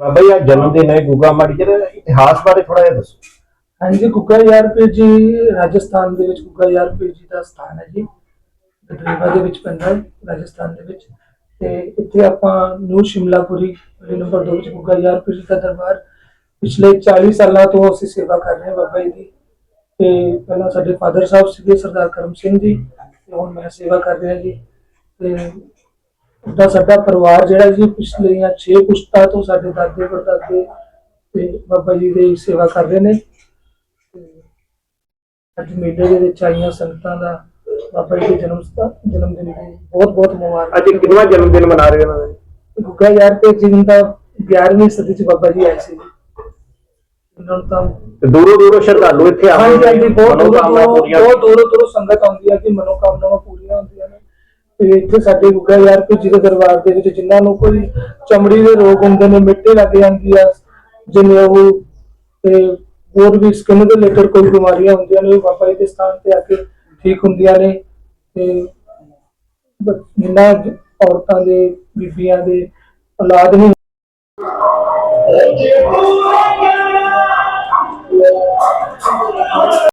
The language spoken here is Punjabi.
ਬਾਬਾ ਜੀ ਅੱਜ ਜਨਮ ਦਿਨ ਹੈ, ਗੁੱਗਾ ਮਾੜੀ ਜਿਹਦਾ ਇਤਿਹਾਸ ਬਾਰੇ ਥੋੜਾ ਜਿਹਾ ਦੱਸੋ। ਹਾਂਜੀ, ਗੁੱਗਾ ਯਾਰਪੇ ਜੀ, ਰਾਜਸਥਾਨ ਦੇ ਵਿੱਚ ਗੁੱਗਾ ਯਾਰਪੇ ਜੀ ਦਾ ਸਥਾਨ ਹੈ ਜੀ। ਦਰੇਵਾ ਦੇ ਵਿੱਚ ਪੈਂਦਾ ਹੈ, ਰਾਜਸਥਾਨ ਦੇ ਵਿੱਚ। ਤੇ ਇੱਥੇ ਆਪਾਂ ਨਿਊ ਸ਼ਿਮਲਾਪੁਰੀ ਨੰਬਰ 2 ਵਿੱਚ ਗੁੱਗਾ ਯਾਰਪੇ ਜੀ ਦਾ ਦਰਬਾਰ ਪਿਛਲੇ 40 ਸਾਲਾਂ ਤੋਂ ਅਸੀਂ ਸੇਵਾ ਕਰ ਰਹੇ ਹਾਂ ਬਾਬਾ ਜੀ ਦੀ। ਤੇ ਪਹਿਲਾਂ ਸਾਡੇ ਫਾਦਰ ਸਾਹਿਬ ਸੀਗੇ, ਸਰਦਾਰ ਕਰਮ ਸਿੰਘ ਜੀ, ਤੇ ਹੁਣ ਮੈਂ ਸੇਵਾ ਕਰ ਰਿਹਾ ਜੀ। ਤੇ ਦਾ ਸਾਡਾ ਪਰਿਵਾਰ ਜਿਹੜਾ ਜੀ ਪਿਛਲੀਆਂ 6 ਪੁਸ਼ਤਾਂ ਤੋਂ ਸਾਡੇ ਦਾਦੇ ਪੜਦਾਦੇ ਤੇ ਬਾਬਾ ਜੀ ਦੀ ਸੇਵਾ ਕਰ ਰਹੇ ਨੇ। ਅੱਜ ਮੇਲੇ ਦੇ ਵਿੱਚ ਆਈਆਂ ਸੰਗਤਾਂ ਦਾ ਬਾਬਾ ਜੀ ਦੇ ਜਨਮ ਜਨਮ ਦਿਨ ਦੀ ਬਹੁਤ ਬਹੁਤ ਮੁਬਾਰਕ ਅੱਜ ਕਿੰਨਵਾਂ ਜਨਮ ਦਿਨ ਮਨਾ ਰਹੇ ਉਹਨਾਂ ਦਾ? ਗੁੱਗਾ ਯਾਰ ਤੇ ਜਿੰਨ ਦਾ 11ਵੀਂ ਸਦੀ ਚ ਬਾਬਾ ਜੀ ਆਏ ਸੀ। ਉਹਨਾਂ ਤਾਂ ਦੂਰੋਂ ਦੂਰੋਂ ਸ਼ਰਧਾਲੂ ਇੱਥੇ ਆਉਂਦੇ ਹਾਂਜੀ ਹਾਂਜੀ ਬਹੁਤ ਦੂਰੋਂ ਬਹੁਤ ਦੂਰੋਂ ਦੂਰੋਂ ਸੰਗਤ ਆਉਂਦੀ ਹੈ ਕਿ ਨੇ ਤੇ ਇੱਥੇ ਸਾਡੇ ਗੁੱਗਾ ਯਾਰ ਤੇ ਦੇ ਦਰਬਾਰ ਦੇ ਵਿੱਚ ਜਿਨ੍ਹਾਂ ਨੂੰ ਕੋਈ ਚਮੜੀ ਦੇ ਰੋਗ ਹੁੰਦੇ ਨੇ, ਮਿੱਟੀ ਲੱਗ ਜਾਂਦੀ ਆ, ਜਿਵੇਂ ਉਹ, ਤੇ ਹੋਰ ਵੀ ਸਕਿਨ ਦੇ ਰਿਲੇਟਡ ਕੋਈ ਬਿਮਾਰੀਆਂ ਹੁੰਦੀਆਂ ਨੇ, ਉਹ ਬਾਬਾ ਜੀ ਦੇ ਸਥਾਨ ਤੇ ਆ ਕੇ ਠੀਕ ਹੁੰਦੀਆਂ ਨੇ। ਤੇ ਬ- ਜਿਨ੍ਹਾਂ ਔਰਤਾਂ ਦੇ, ਬੀਬੀਆਂ ਦੇ ਔਲਾਦ ਨਹੀਂ